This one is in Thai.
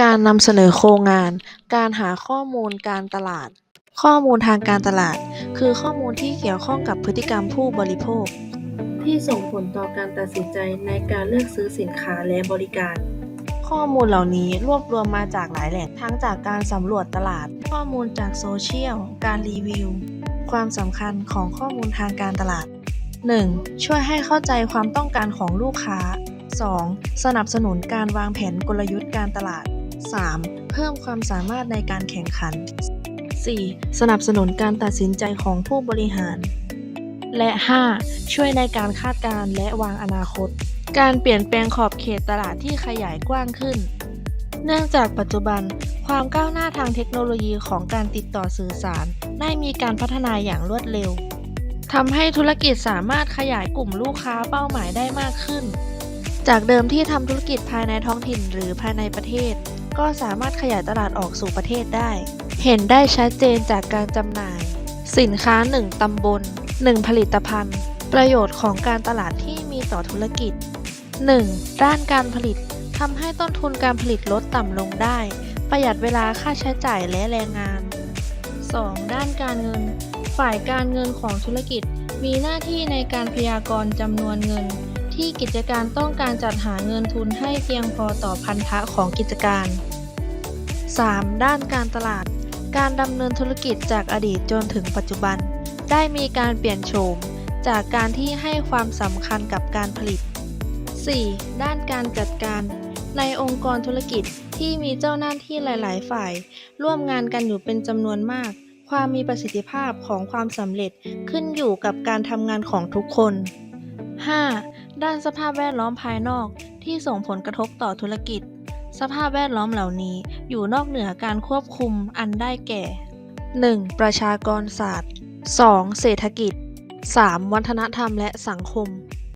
การนำเสนอโครงงาน การหาข้อมูลการตลาด ข้อมูลทางการตลาด คือข้อมูลที่เกี่ยวข้องกับพฤติกรรมผู้บริโภค ที่ส่งผลต่อการตัดสินใจในการเลือกซื้อสินค้าและบริการ ข้อมูลเหล่านี้รวบรวมมาจากหลายแหล่งทั้งจากการสำรวจตลาด ข้อมูลจากโซเชียล การรีวิว ความสำคัญของข้อมูลทางการตลาด 1. ช่วยให้เข้าใจความต้องการของลูกค้า 2. สนับสนุนการวางแผนกลยุทธ์การตลาด 3. เพิ่มความสามารถในการแข่งขัน 4. สนับสนุนการตัดสินใจของผู้บริหาร และ 5. ช่วยในการคาดการณ์และวางอนาคต การเปลี่ยนแปลงขอบเขตตลาดที่ขยายกว้างขึ้น เนื่องจากปัจจุบัน ความก้าวหน้าทางเทคโนโลยีของการติดต่อสื่อสาร ได้มีการพัฒนาอย่างรวดเร็วทำให้ธุรกิจสามารถขยายกลุ่มลูกค้าเป้าหมายได้มากขึ้น จากเดิมที่ทำธุรกิจภายในท้องถิ่นหรือภายในประเทศ ก็สามารถขยายตลาดออกสู่ประเทศได้ เห็นได้ชัดเจนจากการจำหน่าย สินค้า 1 ตำบล 1 ผลิตภัณฑ์ ประโยชน์ของการตลาดที่มีต่อธุรกิจ 1. ด้านการผลิตทำให้ต้นทุนการผลิตลดต่ำลงได้ ประหยัดเวลาค่าใช้จ่ายและแรงงาน 2. ด้านการเงิน ฝ่ายการเงินของธุรกิจ มีหน้าที่ในการพยากรณ์จำนวนเงิน ที่กิจการต้องการจัดหาเงินทุนให้เพียงพอต่อพันธะของกิจการ 3. ด้านการตลาด การดำเนินธุรกิจจากอดีตจนถึงปัจจุบัน ได้มีการเปลี่ยนโฉมจากการที่ให้ความสำคัญกับการผลิต 4. ด้านการจัดการ ในองค์กรธุรกิจที่มีเจ้าหน้าที่หลาย ๆ ฝ่าย ร่วมงานกันอยู่เป็นจำนวนมาก ความมีประสิทธิภาพของความสำเร็จขึ้นอยู่กับการทำงานของทุกคน 5. ด้านสภาพแวดล้อมภายนอกที่ส่งผลกระทบต่อธุรกิจ สภาพแวดล้อมเหล่านี้อยู่นอกเหนือการควบคุมอันได้แก่ 1. ประชากรศาสตร์ 2. เศรษฐกิจ 3. วัฒนธรรมและสังคม